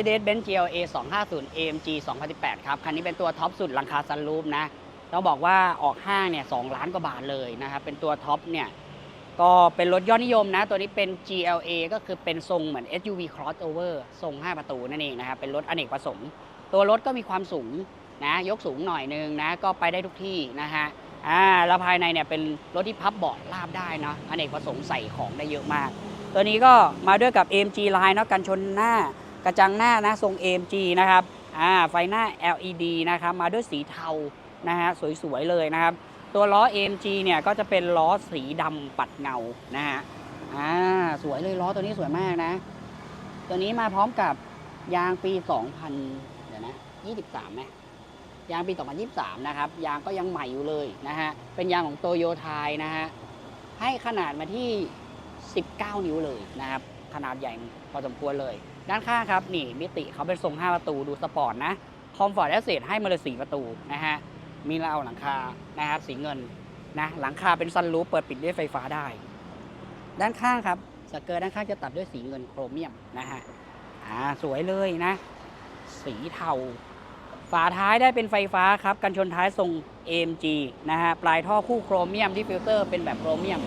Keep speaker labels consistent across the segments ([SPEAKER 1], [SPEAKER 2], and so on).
[SPEAKER 1] Mercedes-Benz GLA 250 AMG 2018 ครับ คันนี้เป็นตัวท็อปสุดหลังคาซันรูฟนะต้องบอกว่าออกห้างเนี่ย2ล้านกว่าบาทเลยนะครับ เป็นตัวท็อปเนี่ย ก็เป็นรถยอดนิยมนะ ตัวนี้เป็น GLA ก็คือเป็นทรงเหมือน SUV crossover ทรง 5 ประตูนั่นเองนะครับ เป็นรถอเนกประสงค์ ตัวรถก็มีความสูงนะ ยกสูงหน่อยนึงนะ ก็ไปได้ทุกที่นะฮะ อ่า แล้วภายในเนี่ยเป็นรถที่พับเบาะราบได้นะอเนกประสงค์ใส่ของได้เยอะมาก ตัวนี้ก็มาด้วยกับ AMG Line เนาะกันชนหน้า กระจังหน้านะทรง AMG นะครับอ่าไฟหน้า LED นะครับมาด้วยสีเทานะฮะสวยๆเลยนะครับ ตัวล้อ AMG เนี่ยก็จะเป็นล้อสีดำปัดเงานะฮะอ่าสวยเลยล้อตัวนี้สวยมากนะ ตัวนี้มาพร้อมกับยางปี 2000เดี๋ยวนะ23ไหมยางปี 2023 นะครับ ยางก็ยังใหม่อยู่เลยนะฮะ เป็นยางของโตโยไทยนะฮะ ให้ขนาดมาที่ 19 นิ้วเลยนะครับ ขนาดใหญ่พอสมควรเลย ด้านข้างครับนี่มิติเขาเป็นทรง 5 ประตูดูสปอร์ตนะคอมฟอร์ตแอสเซทให้มาเลย4ประตูนะฮะมีเราหลังคานะครับสีเงินนะหลังคาเป็นซันรูฟเปิดปิดด้วยไฟฟ้าได้ ด้านข้างครับสเกิร์ตด้านข้างจะตัดด้วยสีเงินโครเมียมนะฮะอ่าสวยเลยนะ สีเทาฝาท้ายได้เป็นไฟฟ้าครับกันชนท้ายทรง AMG นะฮะปลายท่อคู่โครเมียมที่ฟิลเตอร์เป็นแบบโครเมียม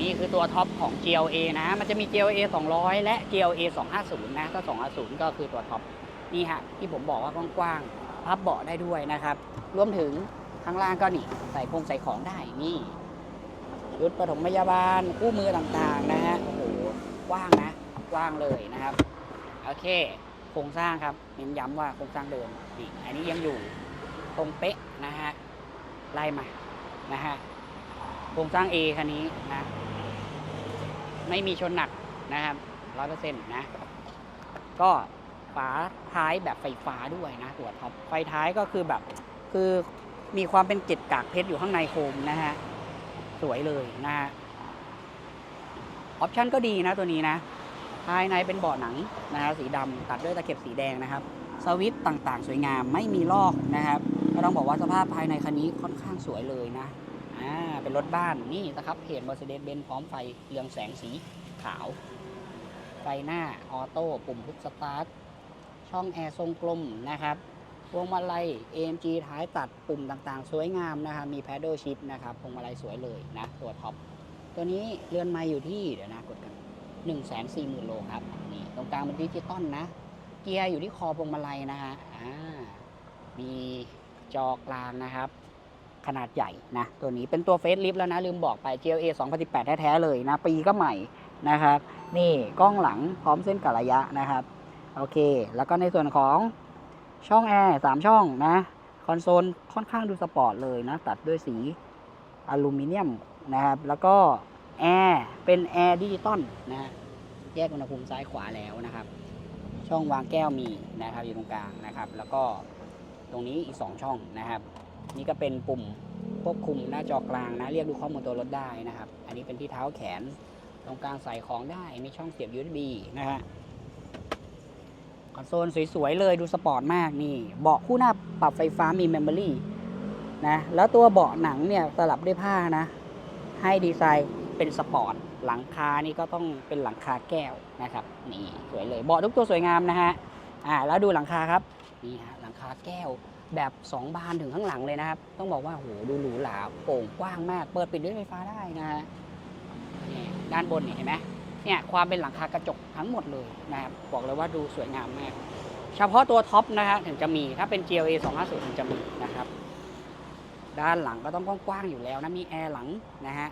[SPEAKER 1] นี่คือตัวท็อปของ GLA นะ มันจะมี GLA 200 และ GLA 250 นะก็250 ก็คือตัวท็อป นี่ฮะ ที่ผมบอกว่ากว้างๆ พับเบาะได้ด้วยนะครับ รวมถึงข้างล่างก็นี่ ใส่คงใส่ของได้ นี่ชุดปฐมพยาบาล คู่มือต่างๆ นะฮะ โอ้โห กว้างนะ กว้างเลยนะครับ โอเค โครงสร้างครับเน้นย้ำว่าโครงสร้างเดิมนี่อันนี้ยังอยู่ตรงเป๊ะนะฮะ ไล่มา นะฮะ โครงสร้าง A คันนี้นะ ไม่มีชนหนักนะครับร้อยเปอร์เซ็นต์นะ ก็ฝาท้ายแบบไฟฟ้าด้วยนะตัวท็อปไฟท้ายก็คือแบบคือมีความเป็นเกล็ดกากเพชรอยู่ข้างในโคมนะฮะสวยเลยนะฮะออปชั่นก็ดีนะตัวนี้นะ ภายในเป็นเบาะหนังนะฮะสีดำตัดด้วยตะเข็บสีแดงนะครับ สวิตช์ต่างๆ สวยงามไม่มีลอกนะครับ ก็ต้องบอกว่าสภาพภายในคันนี้ค่อนข้างสวยเลยนะ อ่าเป็นรถบ้านนี่นะครับเพจ Mercedes-Benz พร้อมไฟเรืองแสงสีขาว ไฟหน้าออโต้ปุ่มพุชสตาร์ทช่องแอร์ทรงกลมนะครับพวงมาลัย AMG ท้ายตัดปุ่มต่างๆ สวยงามนะครับมี paddle shift นะครับพวงมาลัยสวยเลยนะ ตัวท็อป ตัวนี้เรือนไม้อยู่ที่ เดี๋ยวนะกดกัน 1 4 0 0 0 0 โลครับนี่ตรงกลางเป็นดิจิตอลนะ เกียร์อยู่ที่คอพวงมาลัยนะฮะอ่ามีจอกลางนะครับ ขนาดใหญ่นะตัวนี้เป็นตัวเฟซลิฟแล้วนะลืมบอกไป GLA 2018 แท้ๆเลยนะ ปีก็ใหม่นะครับ นี่กล้องหลังพร้อมเส้นกัระยะนะครับ โอเค แล้วก็ในส่วนของช่องแอร์สามช่องนะ คอนโซลค่อนข้างดูสปอร์ตเลยนะ ตัดด้วยสีอลูมิเนียมนะครับ แล้วก็แอร์เป็นแอร์ดิจิตอลนะฮะแยกอุณหภูมิซ้ายขวาแล้วนะครับ ช่องวางแก้วมีนะครับอยู่ตรงกลางนะครับ แล้วก็ตรงนี้อีก 2 ช่องนะครับ นี่ก็เป็นปุ่มควบคุมหน้าจอกลางนะ เรียกดูข้อมูลตัวรถได้นะครับ อันนี้เป็นที่เท้าแขน ตรงกลางใส่ของได้ มีช่องเสียบ USB นะฮะ คอนโซลสวยๆเลยดูสปอร์ตมากนี่ เบาะคู่หน้าปรับไฟฟ้ามีเมมโมรี่นะ แล้วตัวเบาะหนังเนี่ยสลับด้วยผ้านะ ให้ดีไซน์เป็นสปอร์ต หลังคานี่ก็ต้องเป็นหลังคาแก้วนะครับ นี่สวยเลย เบาะทุกตัวสวยงามนะฮะ อ่า แล้วดูหลังคาครับ นี่ฮะหลังคาแก้ว แบบ2บานถึงข้างหลังเลยนะครับ ต้องบอกว่าโหดูหรูหราโป่งกว้างมาก เปิดปิดด้วยไฟฟ้าได้นะฮะด้านบนนี่เห็นไหมเนี่ยความเป็นหลังคากระจกทั้งหมดเลยนะครับบอกเลยว่าดูสวยงามมาก เฉพาะตัวท็อปนะฮะถึงจะมีถ้าเป็น GLA 250ถึงจะมีนะครับ ด้านหลังก็ต้องกว้างๆอยู่แล้วนะมีแอร์หลังนะฮะ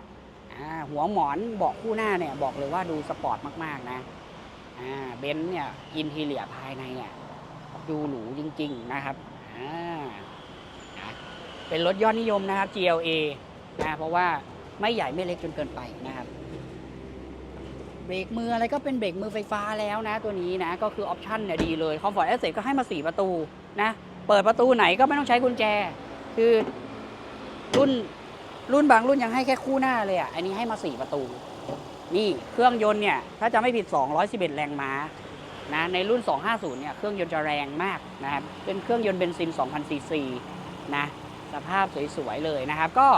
[SPEAKER 1] หัวหมอนเบาะคู่หน้าเนี่ยบอกเลยว่าดูสปอร์ตมากๆนะเบนซ์เนี่ยอินทีเลียภายในเนี่ยดูหรูจริง ๆ นะครับ เป็นรถยอดนิยมนะครับ GLA นะเพราะว่าไม่ใหญ่ไม่เล็กจนเกินไปนะครับ เบรกมืออะไรก็เป็นเบรกมือไฟฟ้าแล้วนะ ตัวนี้นะก็คือออปชั่นเนี่ยดีเลยคอมฟอร์ตแอสเซก็ให้มา 4 ประตูนะเปิดประตูไหนก็ไม่ต้องใช้กุญแจ คือรุ่นรุ่นบางรุ่นยังให้แค่คู่หน้าเลยอะอันนี้ให้มา 4 ประตู นี่เครื่องยนต์เนี่ย ถ้าจะไม่ผิด 211 แรงม้า นะในรุ่น 250 เนี่ย เครื่องยนต์จะแรงมากนะครับ เป็นเครื่องยนต์เบนซิน 2,000 ซีซีนะ สภาพสวย ๆ เลยนะครับ ก็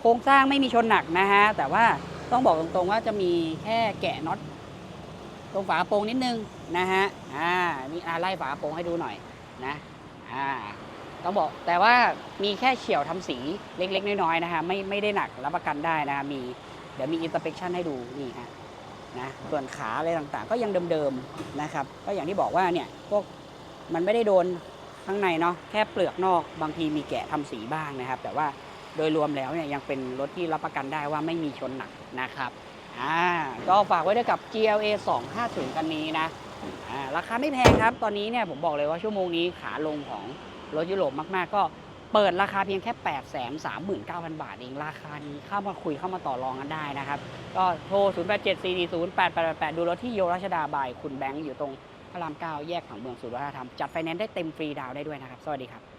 [SPEAKER 1] โครงสร้างไม่มีชนหนักนะฮะ แต่ว่าต้องบอกตรงๆว่าจะมีแค่แกะน็อตตรงฝาโปรงนิดนึงนะฮะ อ่านี่อ่าไล่ฝาโปรงให้ดูหน่อยนะ อ่า ต้องบอกแต่ว่ามีแค่เฉียวทำสีเล็กๆ น้อยๆ นะฮะ ไม่ไม่ได้หนักรับประกันได้นะฮะ มีเดี๋ยวมีอินสเป t ชันให้ดูนี่ฮะ นะส่วนขาอะไรต่างๆ ก็ยังเดิมๆนะครับ ก็อย่างที่บอกว่าเนี่ยพวกมันไม่ได้โดนข้างในเนาะแค่เปลือกนอกบางทีมีแกะทำสีบ้างนะครับ แต่ว่าโดยรวมแล้วเนี่ยยังเป็นรถที่รับประกันได้ว่าไม่มีชนหนักนะครับอ่าก็ฝากไว้ด้วยกับ GLA 250คันนี้นะอ่าราคาไม่แพงครับ ตอนนี้เนี่ยผมบอกเลยว่าชั่วโมงนี้ขาลงของรถยุโรปมากๆก็ เปิดราคาเพียงแค่ 8 3 9 0 0 0 บาทเองราคานี้เข้ามาคุยเข้ามาต่อรองกันได้นะครับ ก็โทร 0 8 7 4 4 0 8 8 8ดูรถที่โยรัชดาบาย คุณแบงค์อยู่ตรงพระราม 9 แยกผังเมืองสุราษฎร์ธรรม จัดไฟแนนซ์ได้เต็มฟรีดาวน์ได้ด้วยนะครับ สวัสดีครับ